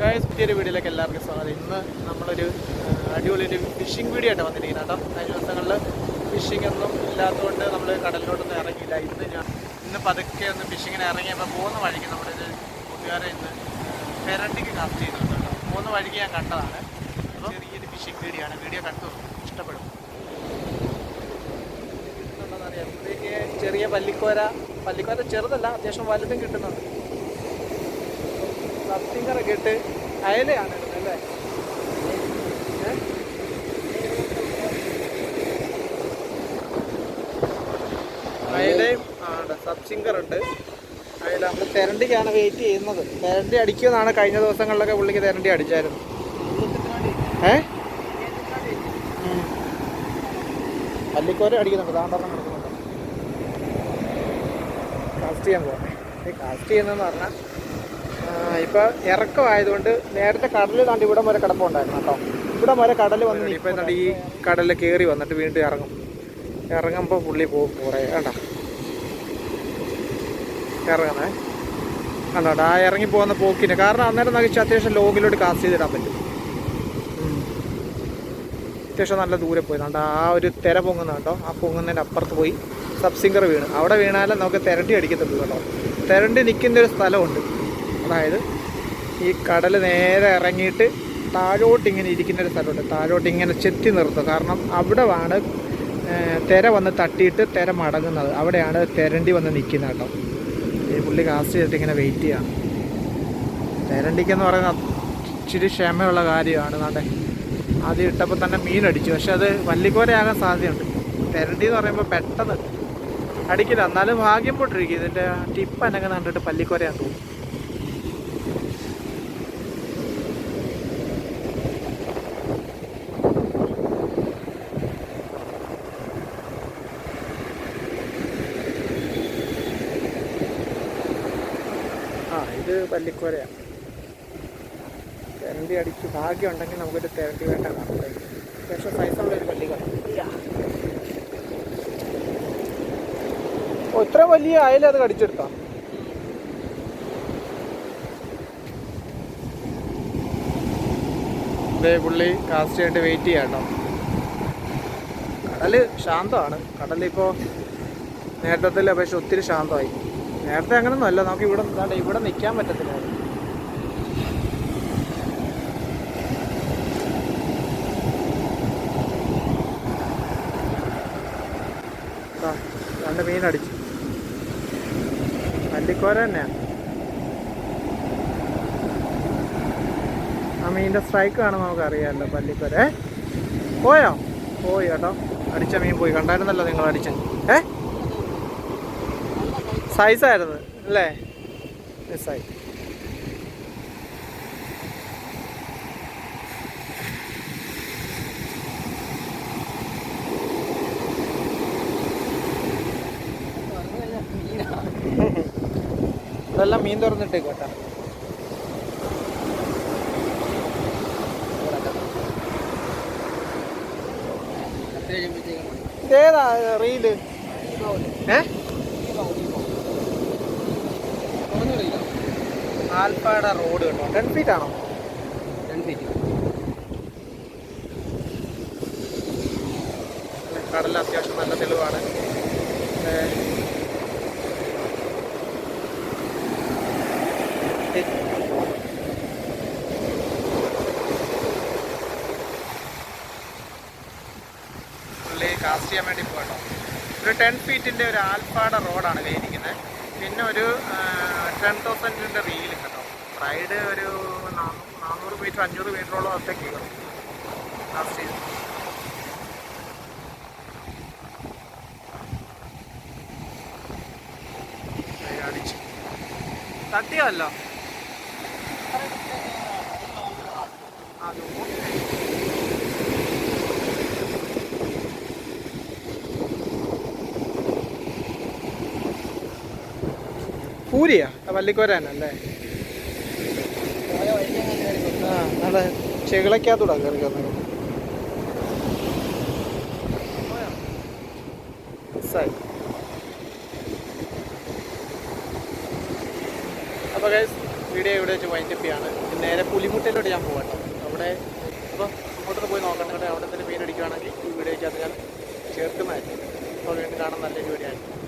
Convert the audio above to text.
Guys പുതിയൊരു വീഡിയോയിലേക്ക് എല്ലാവർക്കും സ്വാഗതം. ഇന്ന് നമ്മളൊരു അടിപൊളി ഒരു ഫിഷിംഗ് വീഡിയോ ആയിട്ട് വന്നിരിക്കുന്നത് കേട്ടോ. കഴിഞ്ഞ ദിവസങ്ങളിൽ ഫിഷിംഗ് ഒന്നും ഇല്ലാത്തതുകൊണ്ട് നമ്മൾ കടലിലോട്ടൊന്നും ഇറങ്ങിയില്ല. ഇന്ന് ഞാൻ ഇന്ന് പതുക്കെ ഒന്ന് ഫിഷിങ്ങിന് ഇറങ്ങിയപ്പോൾ പോകുന്ന വഴിക്ക് നമ്മുടെ ഒരു കൂട്ടുകാരെ ഇന്ന് പെരണ്ടിക്ക് കാസ്റ്റ് ചെയ്യുന്നുണ്ട് കേട്ടോ. പോകുന്ന വഴിക്ക് ഞാൻ കണ്ടതാണ്. അപ്പോൾ ചെറിയൊരു ഫിഷിംഗ് വീഡിയോ ആണ്. വീഡിയോ കണ്ടു? ഇഷ്ടപ്പെടും. ചെറിയ പല്ലിക്കോര പല്ലിക്കോര ചെറുതല്ല അത്യാവശ്യം വലുതും കിട്ടുന്നുണ്ട്. സബ്സിംഗറൊക്കെ ഇട്ട് അയലയാണ് ഇടുന്നത് അല്ലേ? അയലയും സബ്സിംഗർ ഉണ്ട്. അയല നമ്മൾ തെരണ്ടിക്കാണ് വെയിറ്റ് ചെയ്യുന്നത്. തെരണ്ടി അടിക്കുമെന്നാണ് കഴിഞ്ഞ ദിവസങ്ങളിലൊക്കെ പുള്ളിക്ക് തെരണ്ടി അടിച്ചായിരുന്നു. ഏ. പല്ലിക്കോര അടിക്കുന്നുണ്ട്. താണ്ടെണ്ണം എടുക്കുന്നുണ്ട്. കാസ്റ്റ് ചെയ്യാൻ പോകാം കാസ്റ്റ് ചെയ്യുന്നതെന്ന് പറഞ്ഞാൽ ഇപ്പോൾ ഇറക്കമായതുകൊണ്ട് നേരത്തെ കടൽ താണ്ട് ഇവിടെ വരെ കിടപ്പുണ്ടായിരുന്നു കേട്ടോ. ഇവിടെ വരെ കടൽ വന്ന് ഇപ്പോൾ എന്താണ്ട് ഈ കടലിൽ കയറി വന്നിട്ട് വീണ്ടും ഇറങ്ങും. ഇറങ്ങുമ്പോൾ പുള്ളി പോകും കുറേ കേട്ടോ ഇറങ്ങണേ കണ്ടോട്ടോ ആ ഇറങ്ങി പോകുന്ന പോക്കിന്. കാരണം അന്നേരം നമുക്ക് അത്യാവശ്യം ലോങ്ങിലോട്ട് കാസ്റ്റ് ചെയ്തിടാൻ പറ്റും. അത്യാവശ്യം നല്ല ദൂരെ പോയി. കണ്ടോ? ആ ഒരു തിര പൊങ്ങുന്ന കേട്ടോ ആ പൊങ്ങുന്നതിന്റെ അപ്പുറത്ത് പോയി. സബ്സിംഗർ വീണ്. അവിടെ വീണാലും നമുക്ക് തിരണ്ടി അടിക്കത്തുള്ളൂ കേട്ടോ. തിരണ്ടി നിൽക്കുന്ന ഒരു സ്ഥലമുണ്ട്. അതായത് ഈ കടൽ നേരെ ഇറങ്ങിയിട്ട് താഴോട്ട് ഇങ്ങനെ ഇരിക്കുന്ന ഒരു സ്ഥലമുണ്ട്. താഴോട്ട് ഇങ്ങനെ ചെത്തി നിർത്തും. കാരണം അവിടെ ആണ് തിര വന്ന് തട്ടിയിട്ട് തിര മടങ്ങുന്നത്. അവിടെയാണ് തിരണ്ടി വന്ന് നിൽക്കുന്നത് കേട്ടോ. ഈ പുള്ളി കാസ്റ്റ് ചെയ്തിട്ട് ഇങ്ങനെ വെയിറ്റ് ചെയ്യാണ് തിരണ്ടിക്കെന്ന് പറയുന്നത് ഇച്ചിരി ക്ഷമയുള്ള കാര്യമാണ്. നാട്ടെ ആദ്യം ഇട്ടപ്പോൾ തന്നെ മീൻ അടിച്ചു. പക്ഷെ അത് വല്ലിക്കോരയാകാൻ സാധ്യതയുണ്ട്. തിരണ്ടി എന്ന് പറയുമ്പോൾ പെട്ടെന്ന് അടിക്കില്ല. എന്നാലും ഭാഗ്യം പൊട്ടിരിക്കും. ഇതിന്റെ ടിപ്പ് എന്നെ കണ്ടിട്ട് പല്ലിക്കോരയാന്ന് തോന്നുന്നു. ആ ഇത് പല്ലിക്കോരയാണ് തെരണ്ടി അടിച്ച്. ഭാഗ്യം ഉണ്ടെങ്കിൽ നമുക്കൊരു തെരണ്ടി വേണ്ട അത്യാവശ്യം സൈസുള്ള ഒരു ഓ ഇത്ര വലിയ അയല അത് കടിച്ചെടുത്താ? പുള്ളി കാസ്റ്റ് ചെയ്യേണ്ടി വെയിറ്റ് ചെയ്യാം കേട്ടോ. കടൽ ശാന്തമാണ്. കടലിപ്പോൾ നേരത്തെ അപേക്ഷ ഒത്തിരി ശാന്തമായി. നേരത്തെ അങ്ങനൊന്നും അല്ല. നമുക്ക് ഇവിടെ എന്താണ്ട് ഇവിടെ നിൽക്കാൻ പറ്റത്തില്ല. രണ്ട് മീനടിച്ചു വല്ലിക്കോര തന്നെയാണ് തന്നെയാ. ആ മീനിന്റെ സ്ട്രൈക്ക് ആണ് നമുക്ക് അറിയാമല്ലോ പല്ലിക്കോര പോയോ? പോയി കേട്ടോ. അടിച്ച മീൻ പോയി. കണ്ടായിരുന്നല്ലോ നിങ്ങൾ അടിച്ച ഏ? സൈസായിരുന്നു അല്ലേ? മിസ്സായി ഇതെല്ലാം മീൻ തുറന്നിട്ട് കേട്ടോ ഏതാ റീൽ ഏ? ആൽപ്പാട റോഡ് കേട്ടോ. ടെൻ ഫീറ്റ് ആണോ? ടെൻ ഫീറ്റ് കടലിൽ അത്യാവശ്യം നല്ല തെളിവാണ്. പുള്ളി കാസ്റ്റ് ചെയ്യാൻ വേണ്ടി പോകട്ടോ ഒരു ടെൻ ഫീറ്റിന്റെ ഒരു ആൽപ്പാട റോഡാണ് വേദിക്കുന്നത് പിന്നെ ഒരു ടെൻ തൗസൻഡിന്റെ റീൽ കേട്ടോ റൈഡ് ഒരു നാനൂറ് മീറ്റർ അഞ്ഞൂറ് മീറ്ററോളം ഒറ്റയ്ക്ക് കേട്ടോ കാസ്റ്റ് ചെയ്തു അടിച്ചു. തട്ടിയല്ലോ പൂരിയാ? തന്നെ അല്ലേ ആ നല്ല ചെകിളക്കാത്തൂടാ കയറി വന്നത് മിസ്സായി ഗൈസ് വീഡിയോ ഇവിടെ വെച്ച് വൈൻഡപ്പ് ചെയ്യാണ്. നേരെ പുലിമുട്ടയിലോട്ട് ഞാൻ പോകാം അവിടെ അപ്പോൾ അങ്ങോട്ടൊന്ന് പോയി നോക്കണം അവിടെ എന്തെങ്കിലും മീൻ അടിക്കുകയാണെങ്കിൽ ഈ വീഡിയോയ്ക്കകത്ത് ഞാൻ ചേർക്കുന്നതായിരിക്കും അപ്പോൾ വീണ്ടും കാണാൻ നല്ലൊരു വീഡിയോ ആയിരിക്കും.